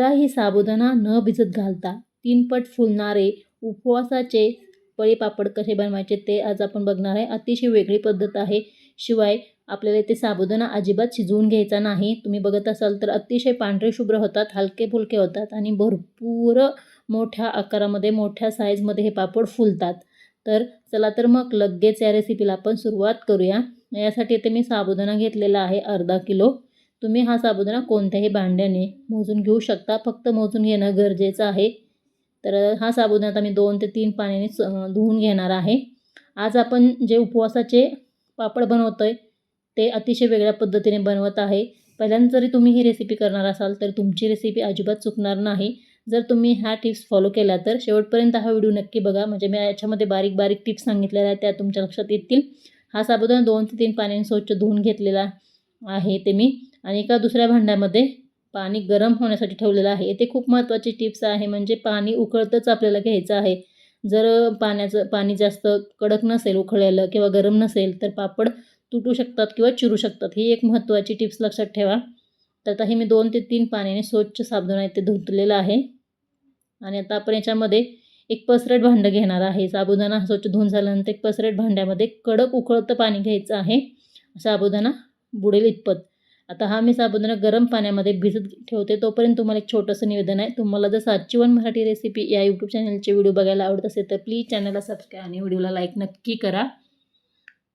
ही साबुदाणा न भिजत घालता तीनपट फुलणारे उपवासाचे पळीपापड कसे बनवायचे ते आज आपण बघणार आहे. अतिशय वेगळी पद्धत आहे. शिवाय आपल्याला ते साबुदाणा अजिबात शिजवून घ्यायचा नाही. तुम्ही बघत असाल तर अतिशय पांढरे शुभ्र होतात हलके फुलके होतात आणि भरपूर मोठ्या आकारामध्ये मोठ्या साईजमध्ये हे पापड फुलतात. तर चला तर मग लगेच या रेसिपीला आपण सुरुवात करूया. यासाठी इथे मी साबुदाणा घेतलेला आहे अर्धा किलो. तुम्ही हा साबुदाणा कोणत्याही भांड्याने मोजून घेऊ शकता. फक्त मोजून घेणं गरजेचं आहे. तर हा साबुदाणा आता मी दोन ते तीन पाण्याने धुवून घेणार आहे. आज आपण जे उपवासाचे पापड बनवतो आहे ते अतिशय वेगळ्या पद्धतीने बनवत आहे. पहिल्यांदा जरी तुम्ही ही रेसिपी करणार असाल तर तुमची रेसिपी अजिबात चुकणार नाही. जर तुम्ही ह्या टिप्स फॉलो केल्या तर शेवटपर्यंत हा व्हिडिओ नक्की बघा. म्हणजे मी याच्यामध्ये बारीक बारीक टिप्स सांगितलेल्या आहेत त्या तुमच्या लक्षात येतील. हा साबुदाणा दोन ते तीन पाण्याने स्वच्छ धुवून घेतलेला आहे ते मी. आणि एका दुसऱ्या भांड्यामध्ये पाणी गरम होण्यासाठी ठेवलेलं आहे. येथे खूप महत्त्वाची टिप्स आहे म्हणजे पाणी उकळतंच आपल्याला घ्यायचं आहे. जर पाण्याचं पाणी जास्त कडक नसेल उकळलेलं किंवा गरम नसेल तर पापड तुटू शकतात किंवा चिरू शकतात. ही एक महत्त्वाची टिप्स लक्षात ठेवा. तर आता हे मी दोन ते तीन पाण्याने स्वच्छ साबण इथे धुतलेलं आहे. आणि आता आपण याच्यामध्ये एक पसरट भांडं घेणार आहे. साबुदाणा स्वच्छ धुवून झाल्यानंतर एक पसरट भांड्यामध्ये कडक उकळतं पाणी घ्यायचं आहे. साबुदाणा बुडेल इतपत. आता हा मी साबुदाणा गरम पाण्यामध्ये भिजत ठेवते तोपर्यंत तुम्हाला एक छोटंसं निवेदन आहे. तुम्हाला जर सातची मराठी रेसिपी या यूट्यूब चॅनलचे व्हिडिओ बघायला आवडत असेल तर प्लीज चॅनलला सबस्क्राईब आणि व्हिडिओला लाईक नक्की करा.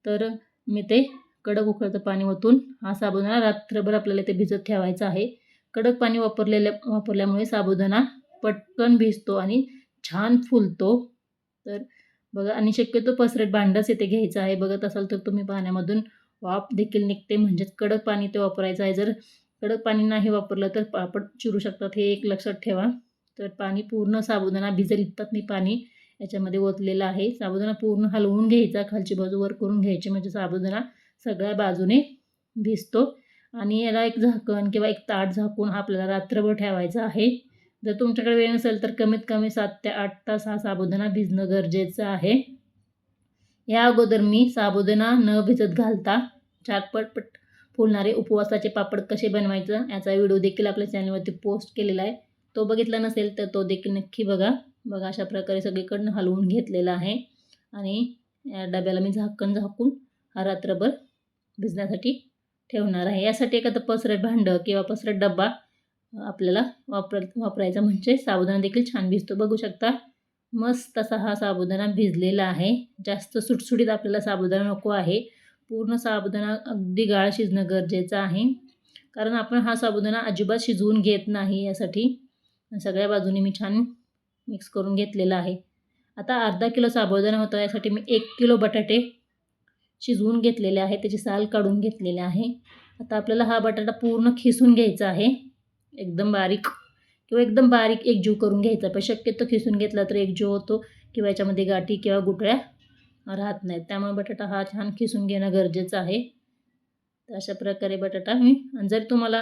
तर मी ते कडक उकळतं पाणी ओतून हा साबुदाणा रात्रभर आपल्याला ते भिजत ठेवायचा आहे. कडक पाणी वापरलेल्या वापरल्यामुळे साबुदाणा पटकन भिजतो आणि छान फुलतो. तर बघा आणि शक्यतो पसरट भांडंच इथे घ्यायचं आहे. बघत असाल तर तुम्ही पाण्यामधून वाफ देखील निघते. म्हणजेच कडक पाणी ते वापरायचं आहे. जर कडक पाणी नाही वापरलं तर पापड चिरू शकतात. हे एक लक्षात ठेवा. तर पाणी पूर्ण साबुदाणा भिजेल इतकात मी पाणी याच्यामध्ये ओतलेलं आहे. साबुदाणा पूर्ण हलवून घ्यायचा. खालची बाजू वर करून घ्यायची. म्हणजे साबुदाणा सगळ्या बाजूने भिजतो. आणि याला एक झाकण किंवा एक ताट झाकून आपल्याला रात्रभर ठेवायचं आहे. जर तुमच्याकडे वेळ नसेल तर कमीत कमी सात ते आठ तास हा साबुदाणा भिजणं गरजेचं आहे. या अगोदर मी साबुदाणा न भिजत घालता चारपटपट फुलणारे उपवासाचे पापड कसे बनवायचं याचा व्हिडिओ देखील आपल्या चॅनलवरती पोस्ट केलेला आहे. तो बघितला नसेल तर तो देखील नक्की बघा. बघा अशा प्रकारे सगळीकडनं हलवून घेतलेला आहे. आणि या डब्याला मी झाकण झाकून हा रात्रभर भिजण्यासाठी ठेवणार आहे. यासाठी एखादं पसरट भांडं किंवा पसरट डब्बा आपल्याला वापर वापरायचा म्हणजे साबुदाणा देखील छान भिजतो. बघू शकता. मस्त असा हा साबुदाणा भिजलेला आहे. जास्त सुटसुटीत आपल्याला साबुदाणा नको आहे. पूर्ण साबुदाणा अगदी गाळ शिजणं गरजेचं आहे. कारण आपण हा साबुदाणा अजिबात शिजवून घेत नाही यासाठी. सगळ्या बाजूने मी छान मिक्स करून घेतलेला आहे. आता अर्धा किलो साबुदाणा होता यासाठी मी एक किलो बटाटे शिजवून घेतलेले आहे त्याची साल काढून घेतलेले आहे. आता आपल्याला हा बटाटा पूर्ण खिसून घ्यायचा आहे. एकदम बारीक. किंवा एकदम बारीक एकजीव करून घ्यायचा. पण शक्यतो खिसून घेतला तर एकजीव होतो किंवा याच्यामध्ये गाठी किंवा गुटळ्या राहत नाहीत. त्यामुळे बटाटा हा छान खिसून घेणं गरजेचं आहे. तर अशा प्रकारे बटाटा मी आणि जर तुम्हाला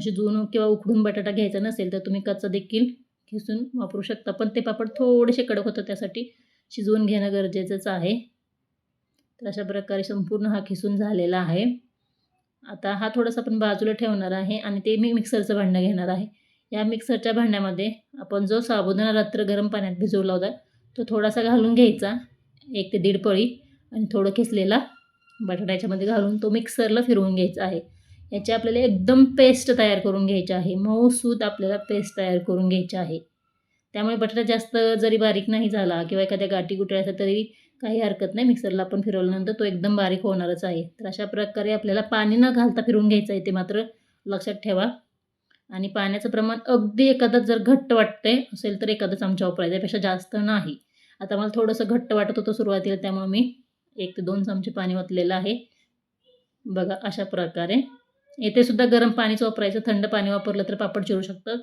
शिजवून किंवा उकडून बटाटा घ्यायचा नसेल तर तुम्ही कच्चा देखील खिसून वापरू शकता. पण ते पापड थोडेसे कडक होतं त्यासाठी शिजवून घेणं गरजेचंच आहे. तर अशा प्रकारे संपूर्ण हा खिसून झालेला आहे. आता हा थोडासा आपण बाजूला ठेवणार आहे आणि ते मी मिक्सरचं भांडं घेणार आहे. या मिक्सरच्या भांड्यामध्ये आपण जो साबुदाणा रात्र गरम पाण्यात भिजवला होता तो थोडासा घालून घ्यायचा एक ते दीड पळी आणि थोडं किसलेला बटाटा याच्यामध्ये घालून तो मिक्सरला फिरवून घ्यायचा आहे. याची आपल्याला एकदम पेस्ट तयार करून घ्यायची आहे. मऊसूत आपल्याला पेस्ट तयार करून घ्यायची आहे. त्यामुळे बटाटा जास्त जरी बारीक नाही झाला किंवा एखाद्या गाठी गुटळ्याचा तरी काही हरकत नाही. मिक्सरला आपण फिरवल्यानंतर तो एकदम बारीक होणारच आहे. तर अशा प्रकारे आपल्याला पाणी न घालता फिरून घ्यायचं आहे ते मात्र लक्षात ठेवा. आणि पाण्याचं प्रमाण अगदी एखादं जर घट्ट वाटते असेल तर एखादा चमचा वापरायचा त्यापेक्षा जास्त नाही. आता मला थोडंसं घट्ट वाटत होतं सुरुवातीला त्यामुळे मी एक ते दोन चमचे पाणी ओतलेलं आहे. बघा अशा प्रकारे. येथे सुद्धा गरम पाणीच वापरायचं थंड पाणी वापरलं तर पापड चिरू शकतं.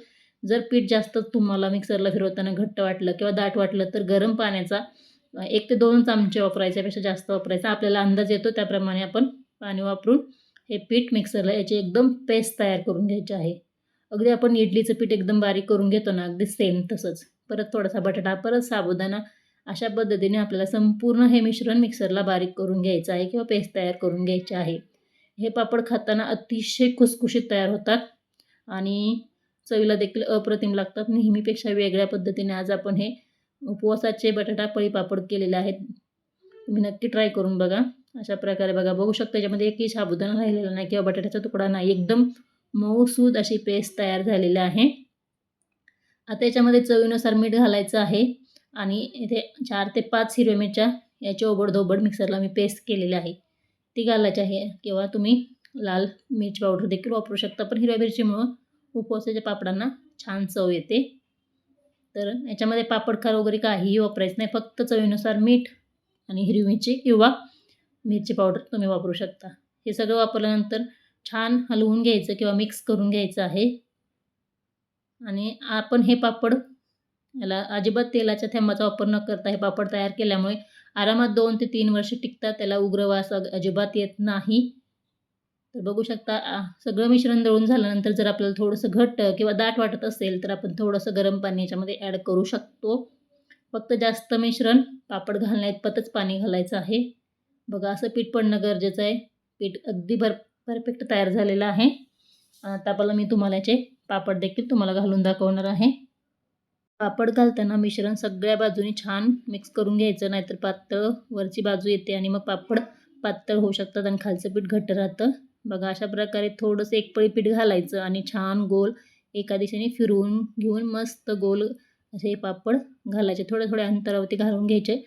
जर पीठ जास्त तुम्हाला मिक्सरला फिरवताना घट्ट वाटलं किंवा दाट वाटलं तर गरम पाण्याचा एक ते दोन चमचे वापरायच्यापेक्षा जास्त वापरायचा. आपल्याला अंदाज येतो त्याप्रमाणे आपण पाणी वापरून हे पीठ मिक्सरला याची एकदम पेस्ट तयार करून घ्यायची आहे. अगदी आपण इडलीचं पीठ एकदम बारीक करून घेतो ना अगदी सेम तसंच. परत थोडासा बटाटा परत साबुदाणा अशा पद्धतीने आपल्याला संपूर्ण हे मिश्रण मिक्सरला बारीक करून घ्यायचं आहे किंवा पेस्ट तयार करून घ्यायचे आहे. हे पापड खाताना अतिशय खुसखुशीत तयार होतात आणि चवीला देखील अप्रतिम लागतात. नेहमीपेक्षा वेगळ्या पद्धतीने आज आपण हे उपवासाचे बटाटा पळी पापड केलेले आहेत. तुम्ही नक्की ट्राय करून बघा. अशा प्रकारे बघा. बघू शकता याच्यामध्ये एकही साबुदाणा राहिलेला नाही किंवा बटाट्याचा तुकडा नाही. एकदम मऊसूद अशी पेस्ट तयार झालेली आहे. आता याच्यामध्ये चवीनुसार मीठ घालायचं आहे आणि इथे चार ते पाच हिरव्या मिरच्या याची ओबडधोबड मिक्सरला मी पेस्ट केलेली आहे. ती घालायची आहे किंवा तुम्ही लाल मिरची पावडर देखील वापरू शकता पण हिरव्या मिरचीमुळं उपवासाच्या पापडांना छान चव येते. तर याच्यामध्ये पापडखार वगैरे काहीही वापरायचं नाही फक्त चवीनुसार मीठ आणि हिरवी मिरची किंवा मिरची पावडर तुम्ही वापरू शकता. हे सगळं वापरल्यानंतर छान हलवून घ्यायचं किंवा मिक्स करून घ्यायचं आहे. आणि आपण हे पापड याला अजिबात तेलाच्या थेंबाचा वापर न करता हे पापड तयार केल्यामुळे आरामात दोन ते तीन वर्ष टिकतात त्याला उग्रवास अग- अजिबात येत नाही. तर बघू शकता सगळं मिश्रण दळून झाल्यानंतर जर आपल्याला थोडंसं घट्ट किंवा दाट वाटत असेल तर आपण थोडंसं गरम पाणी याच्यामध्ये ॲड करू शकतो. फक्त जास्त मिश्रण पापड घालण्या इतपतच पाणी घालायचं आहे. बघा असं पीठ पडणं गरजेचं आहे. पीठ अगदी भर परफेक्ट तयार झालेला आहे. आता आपल्याला मी तुम्हाला याचे पापड देखील तुम्हाला घालून दाखवणार आहे. पापड घालताना मिश्रण सगळ्या बाजूनी छान मिक्स करून घ्यायचं नाहीतर पातळ वरची बाजू येते आणि मग पापड पातळ होऊ शकतात आणि खालचं पीठ घट्ट राहतं. बघा अशा प्रकारे थोडंसं एक पळी पीठ घालायचं आणि छान गोल एका दिशेने फिरवून घेऊन मस्त गोल असे पापड घालायचे. थोड्या थोड्या अंतरावरती घालून घ्यायचे.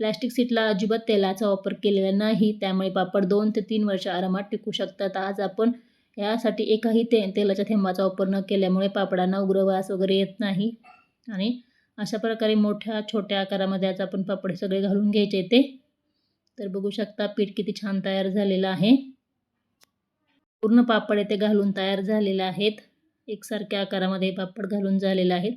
प्लॅस्टिक सीटला अजिबात तेलाचा वापर केलेला नाही. त्यामुळे पापड दोन ते तीन वर्ष आरामात टिकू शकतात. आज आपण यासाठी एकाही ते तेलाच्या थेंबाचा वापर न केल्यामुळे पापडांना उग्रवास वगैरे येत नाही. आणि अशा प्रकारे मोठ्या छोट्या आकारामध्ये आज आपण पापड सगळे घालून घ्यायचे ते. तर बघू शकता पीठ किती छान तयार झालेलं आहे. पूर्ण पापड येथे घालून तयार झालेले आहेत. एकसारख्या आकारामध्ये पापड घालून झालेले आहेत.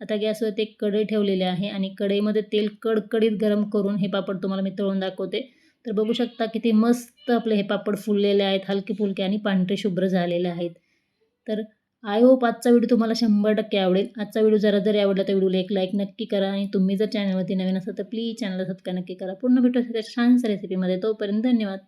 आता गॅसवरती एक कढई ठेवलेली आहे आणि कढईमध्ये तेल कडकडीत गरम करून हे पापड तुम्हाला मी तळून दाखवते. तर बघू शकता किती मस्त आपले हे पापड फुललेले आहेत हलके फुलके आणि पांढरे शुभ्र झालेले आहेत. तर आय होप आजचा व्हिडिओ तुम्हाला शंभर टक्के आवडेल. आजचा व्हिडिओ जरा जरी आवडला तर व्हिडिओला एक लाईक नक्की करा आणि तुम्ही जर चॅनलवरती नवीन असाल तर प्लीज चॅनलला सबस्क्राईब नक्की करा. पूर्ण भेटू त्याच्या छानसा रेसिपीमध्ये तोपर्यंत धन्यवाद.